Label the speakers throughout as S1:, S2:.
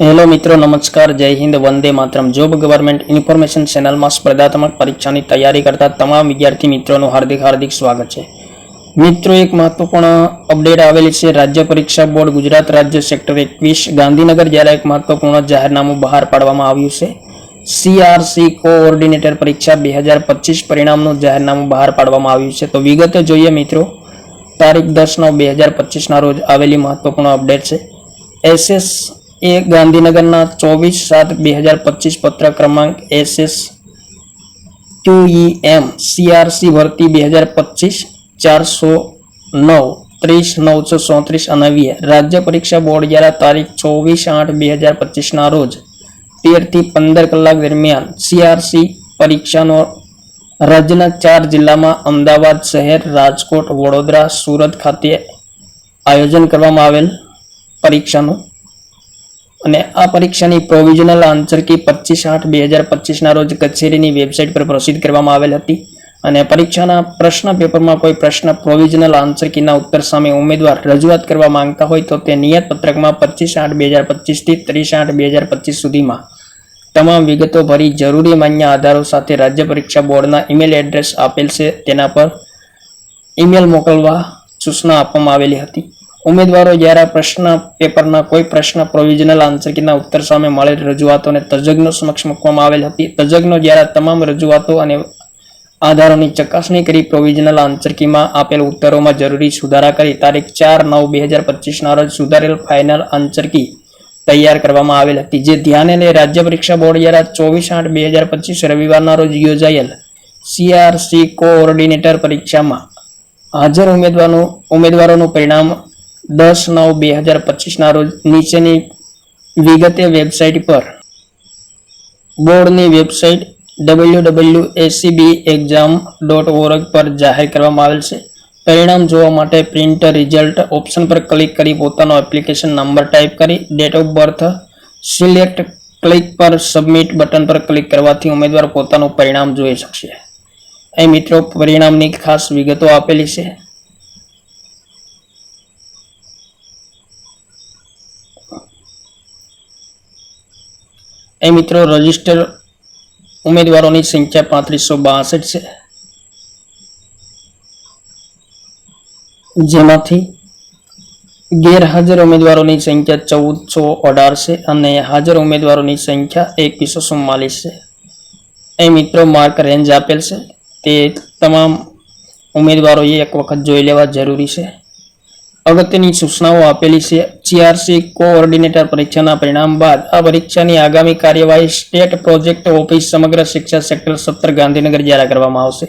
S1: Hello મિત્રો, નમસ્કાર, જય હિન્દ, વંદે માતરમ. જોબ ગવર્મેન્ટ ઇન્ફોર્મેશન ચેનલમાં સ્પર્ધાત્મક પરીક્ષાની તૈયારી કરતા તમામ વિદ્યાર્થી મિત્રોનું હાર્દિક હાર્દિક સ્વાગત છે. મિત્રો, એક મહત્વપૂર્ણ અપડેટ આવેલી છે. રાજ્ય પરીક્ષા બોર્ડ ગુજરાત રાજ્ય સેક્ટર એકવીસ ગાંધીનગર જ્યારે એક મહત્વપૂર્ણ જાહેરનામું બહાર પાડવામાં આવ્યું છે. સીઆરસી કોઓર્ડિનેટર પરીક્ષા બે હજાર પચીસ પરિણામનું જાહેરનામું બહાર પાડવામાં આવ્યું છે. તો વિગતે જોઈએ મિત્રો. તારીખ દસ નવ બે હજાર પચીસના રોજ આવેલી મહત્વપૂર્ણ અપડેટ છે. એસએસ એ ગાંધીનગરના ચોવીસ સાત બે હજાર પચીસ પત્ર ક્રમાંક એસએસ ક્યુઈએમ સીઆરસી ભરતી બે હજાર પચીસ ચારસો નવ ત્રીસ નવસો ચોત્રીસ અનવ્ય રાજ્ય પરીક્ષા બોર્ડ દ્વારા તારીખ ચોવીસ આઠ બે હજાર પચીસના રોજ તેરથી પંદર કલાક દરમિયાન સીઆરસી પરીક્ષાનો રાજ્યના ચાર જિલ્લામાં અમદાવાદ શહેર, રાજકોટ, વડોદરા, સુરત ખાતે આયોજન કરવામાં આવેલ પરીક્ષાનું અને આ પરીક્ષાની પ્રોવિઝનલ આન્સર કી પચીસ આઠ બે હજાર પચીસના રોજ કચેરીની વેબસાઇટ પર પ્રસિદ્ધ કરવામાં આવેલ હતી. અને પરીક્ષાના પ્રશ્ન પેપરમાં કોઈ પ્રશ્ન પ્રોવિઝનલ આન્સર કીના ઉત્તર સામે ઉમેદવાર રજૂઆત કરવા માંગતા હોય તો તે નિયત પત્રકમાં પચીસ આઠ બે હજાર પચીસથી ત્રીસ આઠ બે હજાર પચીસ સુધીમાં. તમામ વિગતો ભરી જરૂરી માન્ય આધારો સાથે રાજ્ય પરીક્ષા બોર્ડના ઈમેલ એડ્રેસ આપેલ છે. તેના પર ઈમેલ મોકલવા સૂચના આપવામાં આવેલી હતી. ઉમેદવારો જ્યારે પ્રશ્ન, પેપરના કોઈ પ્રશ્ન પ્રોવિઝનલ આન્સર કીના ઉત્તર સામે મળેલ રજૂઆતોને તજજ્ઞો સમક્ષ મૂકવામાં આવેલ હતી. તજજ્ઞો જ્યારે તમામ રજૂઆતો અને આધારોની ચકાસણી કરી પ્રોવિઝનલ આન્સર કીમાં આપેલ ઉત્તરોમાં જરૂરી સુધારા કરી, તારીખ ચાર નવ બે હજાર પચીસના રોજ સુધારેલ ફાઇનલ આન્સર કી તૈયાર કરવામાં આવેલ હતી. જે ધ્યાને લઈ રાજ્ય પરીક્ષા બોર્ડ દ્વારા ચોવીસ આઠ બે હજાર પચીસ રવિવારના રોજ યોજાયેલ સીઆરસી કોઓર્ડિનેટર પરીક્ષામાં હાજર ઉમેદવારનું, ઉમેદવારોનું પરિણામ દસ નવ બે હજાર પચીસના રોજ નીચેની વિગતે વેબસાઇટ પર. બોર્ડની website W W SEB exam dot org પર જાહેર કરવામાં આવેલ છે. પરિણામ જોવા માટે પ્રિન્ટ રિઝલ્ટ ઓપ્શન પર ક્લિક કરી પોતાનો એપ્લિકેશન નંબર ટાઈપ કરી date of birth select click પર સબમિટ બટન પર ક્લિક કરવાથી ઉમેદવાર પોતાનું પરિણામ જોઈ શકશે. અહીં મિત્રો, પરિણામની ખાસ વિગતો આપેલી છે. એ મિત્રો, રજિસ્ટર ઉમેદવારોની સંખ્યા પાંત્રીસો બાસઠ છે. જેમાંથી ગેરહાજર ઉમેદવારોની સંખ્યા ચૌદસો અઢાર છે અને હાજર ઉમેદવારોની સંખ્યા એકવીસો ચુમ્માલીસ છે. એ મિત્રો માર્ક રેન્જ આપેલ છે. તે તમામ ઉમેદવારોએ એક વખત જોઈ લેવા જરૂરી છે. અગત્યની સૂચનાઓ આપેલી છે. જીઆરસી કોઓર્ડિનેટર પરીક્ષાના પરિણામ બાદ આ પરીક્ષાની આગામી કાર્યવાહી સ્ટેટ પ્રોજેક્ટ ઓફિસ સમગ્ર શિક્ષા સેક્ટર સત્તર ગાંધીનગર દ્વારા કરવામાં આવશે.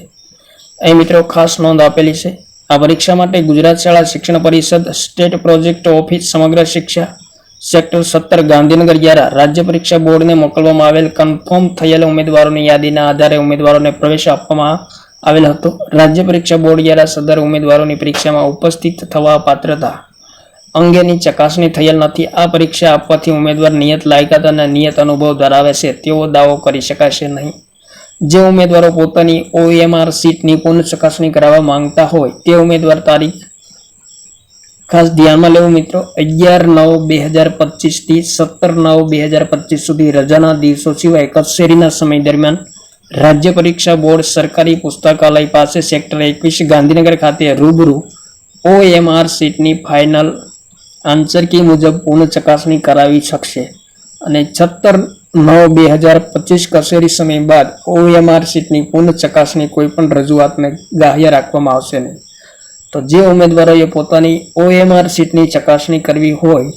S1: અહીં મિત્રો ખાસ નોંધ આપેલી છે. આ પરીક્ષા માટે ગુજરાત શાળા શિક્ષણ પરિષદ સ્ટેટ પ્રોજેક્ટ ઓફિસ સમગ્ર શિક્ષા સેક્ટર સત્તર ગાંધીનગર દ્વારા રાજ્ય પરીક્ષા બોર્ડને મોકલવામાં આવેલ કન્ફર્મ થયેલ ઉમેદવારોની યાદીના આધારે ઉમેદવારોને પ્રવેશ આપવામાં આવેલ હતો. રાજ્ય પરીક્ષા બોર્ડ દ્વારા સદર ઉમેદવારોની પરીક્ષામાં ઉપસ્થિત થવા પાત્રતા અંગેની ચકાસણી થયેલ નથી. આ પરીક્ષા આપવાથી ઉમેદવાર નિયત લાયકાત અને નિયત અનુભવ ધરાવે છે. તેવો દાવો કરી શકાશે નહીં. જે ઉમેદવારો પોતાની ઓએમઆર સીટની પૂર્ણ ચકાસણી કરાવવા માંગતા હોય, તે ઉમેદવાર તારીખ ખાસ ધ્યાનમાં લેવું મિત્રો. અગિયાર નવ બે હજાર પચીસથી સત્તર નવ બે હજાર પચીસ સુધી રજાના દિવસો સિવાય કચેરીના સમય દરમિયાન રાજ્ય પરીક્ષા બોર્ડ સરકારી પુસ્તકાલય પાસે સેક્ટર એકવીસ ગાંધીનગર ખાતે રૂબરૂ ઓએમઆર સીટની ફાઇનલ આન્સર કી મુજબ પૂર્ણ ચકાસણી કરાવી શકશે. અને છત્તર નવ બે હજાર પચીસ કચેરી સમય બાદ ઓએમઆર સીટની પૂર્ણ ચકાસણી કોઈ પણ રજૂઆતને ગ્રાહ્ય રાખવામાં આવશે નહીં. તો જે ઉમેદવારોએ પોતાની ઓએમઆર સીટની ચકાસણી કરવી હોય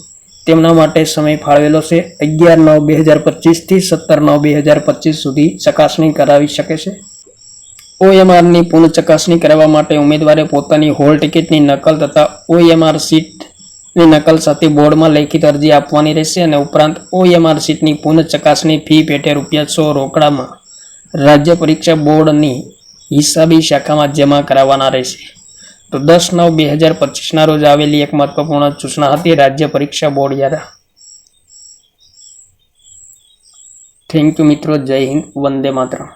S1: તેમના માટે સમય ફાળવેલો છે. અગિયાર નવ બે હજાર પચીસથી સત્તર નવ બે હજાર પચીસ સુધી ચકાસણી કરાવી શકે છે. ઓએમઆરની પૂર્ણ ચકાસણી કરાવવા માટે ઉમેદવારે પોતાની હોલ ટિકિટની નકલ તથા ઓએમઆર સીટની નકલ સાથે બોર્ડમાં લેખિત અરજી આપવાની રહેશે અને ઉપરાંત ઓએમઆર સીટની પુનઃ ચકાસણી ફી પેટે રૂપિયા સો રોકડામાં રાજ્ય પરીક્ષા બોર્ડની હિસાબી શાખામાં જમા કરાવવાના રહેશે. તો દસ નવ બે હજાર પચીસના રોજ આવેલી એક મહત્વપૂર્ણ સૂચના હતી, રાજ્ય પરીક્ષા બોર્ડ દ્વારા થેન્ક યુ મિત્રો, જય હિન્દ, વંદે માતરમ.